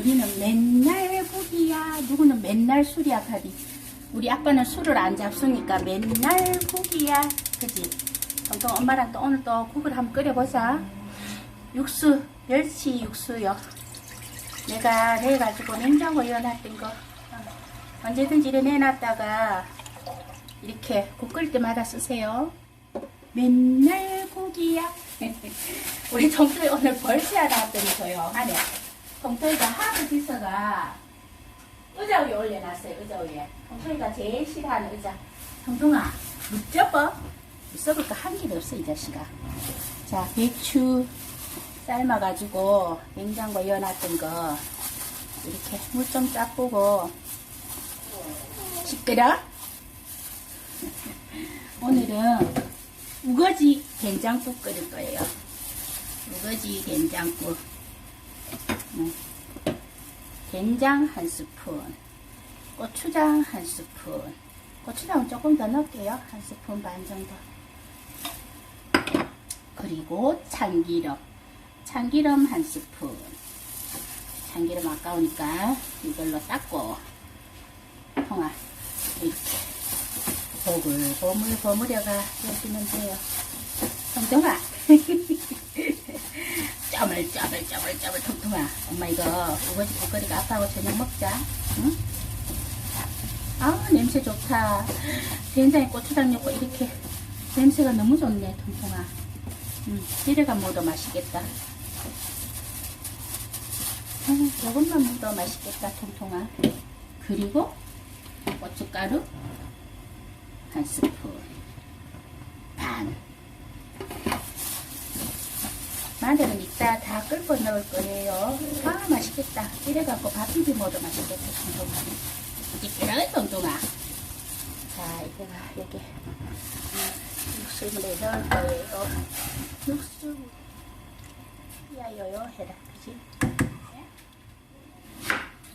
우리는 맨날 고기야. 누구는 맨날 술이야, 가디. 우리 아빠는 술을 안 잡수니까 맨날 고기야. 그지? 또 엄마랑 또 오늘 또 국을 한번 끓여보자. 육수, 멸치 육수요. 내가 해가지고 냉장고 이어놨던 거. 어, 언제든지 이래 내놨다가 이렇게 국 끓일 때마다 쓰세요. 맨날 고기야. 우리 정토이 오늘 벌시야 나왔더니서요. 안에 정토이가 하부 비서가 의자 위에 올려놨어요. 의자 위에. 정토이가 제일 싫어하는 의자. 묻져봐. 썩을 거한 개도 없어 이 자식아. 자, 배추 삶아가지고 냉장고에 이어놨던 거 이렇게 물좀 짜보고 시끄러? 오늘은 우거지 된장국 끓일 거예요. 우거지 된장국. 음. 된장 한 스푼, 고추장 한 스푼, 고추장 조금 더 넣을게요. 한 스푼 반 정도. 그리고 참기름, 참기름 한 스푼. 참기름 아까우니까 이걸로 닦고 통화 이렇게 보글보글 버무려가 여시면 돼요. 통통아. 짜물짜물짜물짜물 통통아. 엄마 이거 우거지 국거리가 아빠하고 저녁 먹자. 응? 아 냄새 좋다. 된장에 고추장 넣고 이렇게 냄새가 너무 좋네 통통아. 음, 지레가 묻어 맛있겠다. 음, 조금만 묻어 맛있겠다 통통아. 그리고 고춧가루 한 스푼 반 마늘은 다 끓고 넣을 거예요. 아 맛있겠다. 이래갖고 밥 비비 먹어도 맛있겠다 동동아 이쁘라 동동아. 자 이제가 여기. 육수물에 넣을 거예요. 육수 야요요. 해라. 그지?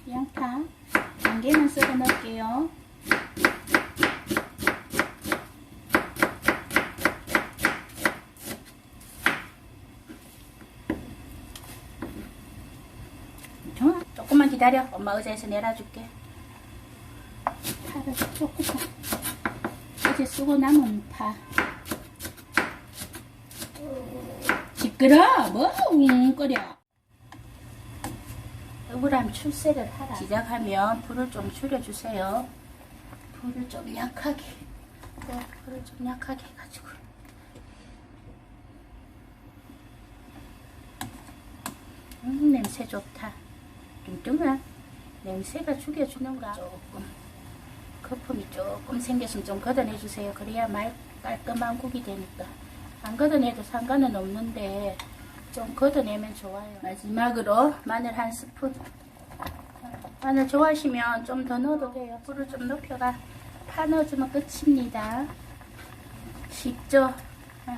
양파 한 개만 썰어 넣을게요 좋아. 조금만 기다려. 엄마 의자에서 내려줄게. 파를 조금만. 어제 쓰고 남은 파. 시끄러. 뭐 웅거려. 억울함 출세를 하라. 시작하면 불을 좀 줄여주세요. 불을 좀 약하게. 네, 불을 좀 약하게 해가지고. 음, 냄새 좋다. 뚱뚱아, 냄새가 죽여주는가? 조금. 거품이 조금 생겼으면 좀 걷어내주세요. 그래야 말 깔끔한 국이 되니까. 안 걷어내도 상관은 없는데, 좀 걷어내면 좋아요. 마지막으로 마늘 한 스푼. 마늘 좋아하시면 좀 더 넣어도 돼요. 불을 좀 높여가 파 넣어주면 끝입니다. 쉽죠? 응.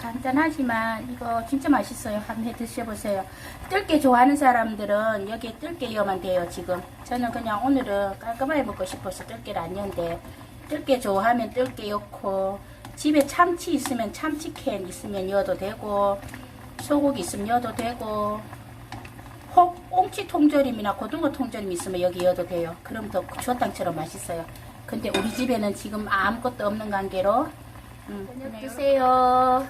간단하지만 이거 진짜 맛있어요. 한번 해 드셔보세요. 뜰게 좋아하는 사람들은 여기에 뜰게 넣으면 돼요. 지금 저는 그냥 오늘은 깔끔하게 먹고 싶어서 뜰게를 안 넣는데 뜰게 좋아하면 뜰게 넣고 집에 참치 있으면 참치캔 있으면 넣어도 되고 소고기 있으면 넣어도 되고 혹 꽁치 통조림이나 고등어 통조림 있으면 여기 넣어도 돼요. 그럼 더 주어탕처럼 맛있어요. 근데 우리 집에는 지금 아무것도 없는 관계로 음, 드세요.